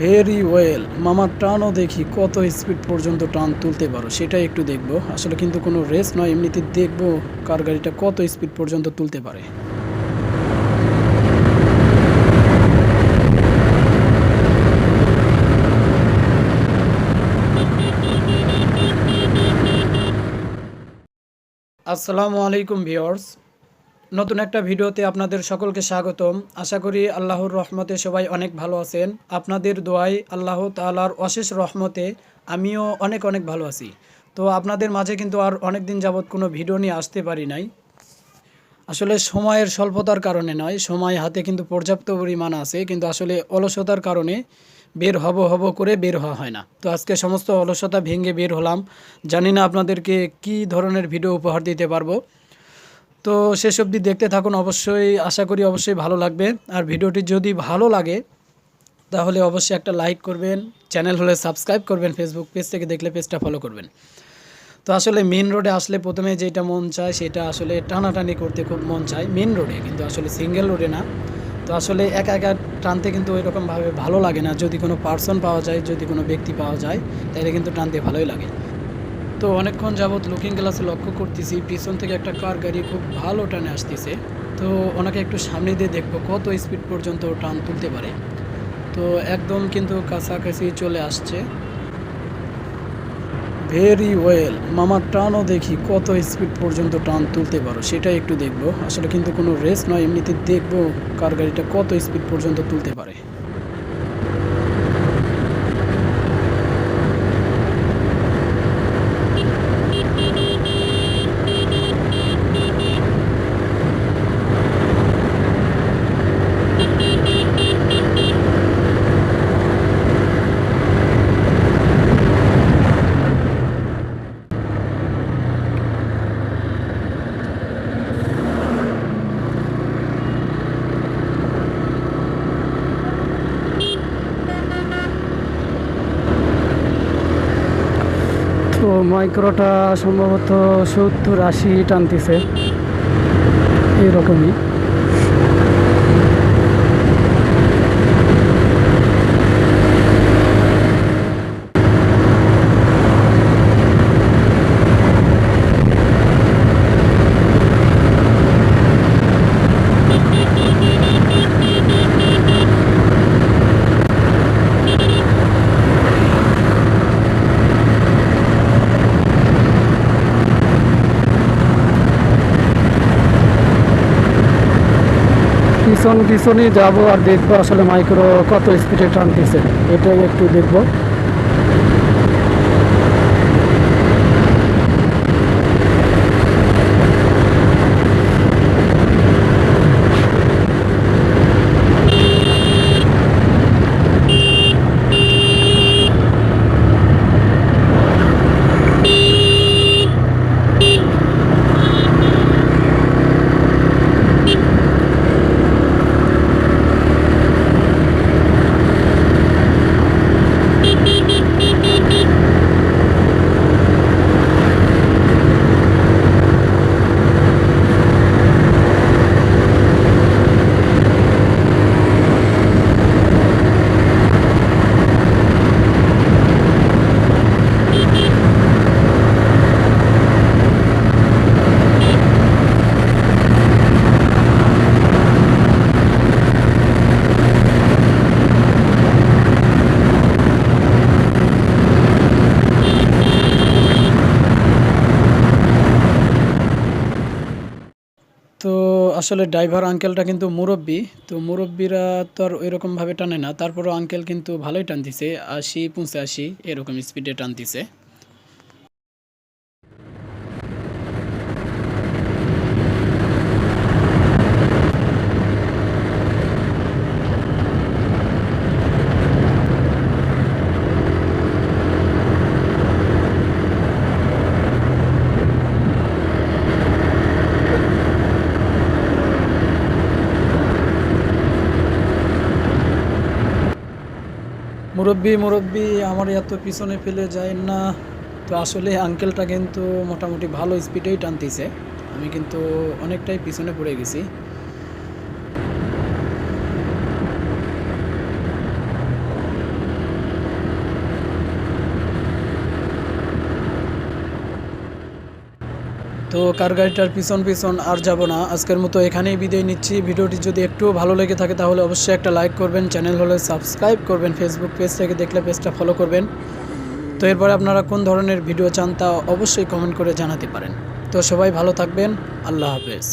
Very well. মামার টানও দেখি কত স্পিড পর্যন্ত টান তুলতে পারো, সেটাই একটু দেখব। আসলে কিন্তু কোনো রেস নয়, এমনিতে দেখব কার গাড়িটা কত স্পিড পর্যন্ত তুলতে পারে। আসসালামু আলাইকুম ভিওর্স নতুন একটা ভিডিওতে আপনাদের সকলকে স্বাগতম। আশা করি আল্লাহর রহমতে সবাই অনেক ভালো আছেন। আপনাদের দোয়াই আল্লাহ তাআলার অশেষ রহমতে আমিও অনেক অনেক ভালো আছি। তো আপনাদের মাঝে কিন্তু আর অনেক দিন যাবৎ কোনো ভিডিও নিয়ে আসতে পারি নাই। আসলে সময়ের স্বল্পতার কারণে নয়, সময় হাতে কিন্তু পর্যাপ্ত পরিমাণ আছে, কিন্তু আসলে অলসতার কারণে বের হব হব করে বের হওয়া হয় না। তো আজকে সমস্ত অলসতা ভেঙে বের হলাম। জানি না আপনাদেরকে কি ধরনের ভিডিও উপহার দিতে পারব। তো শেষ অবধি দেখতে থাকুন। অবশ্যই আশা করি অবশ্যই ভালো লাগবে। আর ভিডিওটি যদি ভালো লাগে, তাহলে অবশ্যই একটা লাইক করবেন, চ্যানেল হলে সাবস্ক্রাইব করবেন ফেসবুক পেজ থেকে দেখলে পেজটা ফলো করবেন। তো আসলে মেন রোডে আসলে প্রথমে যেটা মন চায়, সেটা আসলে টানাটানি করতে খুব মন চায় মেন রোডে কিন্তু আসলে সিঙ্গেল রোডে না। তো আসলে একা একা টানতে কিন্তু ওইরকমভাবে ভালো লাগে না। যদি কোনো পার্সন পাওয়া যায়, যদি কোনো ব্যক্তি পাওয়া যায় তাহলে কিন্তু টানতে ভালোই লাগে। তো অনেকক্ষণ যাবৎ লুকিং গ্লাসে লক্ষ্য করতেছি, পিছন থেকে একটা কার গাড়ি খুব ভালো টানে আসতেছে। তো ওনাকে একটু সামনে দিয়ে দেখব কত স্পিড পর্যন্ত টান তুলতে পারে। তো একদম কিন্তু কাছাকাছি চলে আসছে। ভেরি ওয়েল মামার টানও দেখি কত স্পিড পর্যন্ত টান তুলতে পারো, সেটাই একটু দেখব। আসলে কিন্তু কোনো রেস নয়, এমনিতে দেখব কার গাড়িটা কত স্পিড পর্যন্ত তুলতে পারে তো মাইক্রোটা সম্ভবত সত্তর আশি টানতেছে। এরকমই। পিছন পিছনই যাব আর দেখব আসলে মাইক্রো কত স্পিডে টানতেছে এটাই একটু দেখব তো আসলে ড্রাইভার আঙ্কেলটা কিন্তু মুরব্বী, তো মুরব্বীরা তো আর ওইরকমভাবে টানে না। তারপরও আঙ্কেল কিন্তু ভালোই টানতিছে, আশি পঁচাশি এরকম স্পিডে টানতিছে। মুরব্বি মুরব্বি, আমার এত পিছনে ফেলে যায় না। তো আসলে আঙ্কেলটা কিন্তু মোটামুটি ভালো স্পিডেই টানতেছে। আমি কিন্তু অনেকটাই পিছনে পড়ে গেছি। তো কার গাড়িটার পিছন পিছন আর যাব না। আজকের মতো এখানেই বিদায় নিচ্ছি। ভিডিওটি যদি একটু ভালো লেগে থাকে তাহলে অবশ্যই একটা লাইক করবেন, চ্যানেল হলে সাবস্ক্রাইব করবেন, ফেসবুক পেজ থেকে দেখলে পেজটা ফলো করবেন। তো এরপরে আপনারা কোন ধরনের ভিডিও চান তা অবশ্যই কমেন্ট করে জানাতে পারেন। তো সবাই ভালো থাকবেন। আল্লাহ হাফেজ।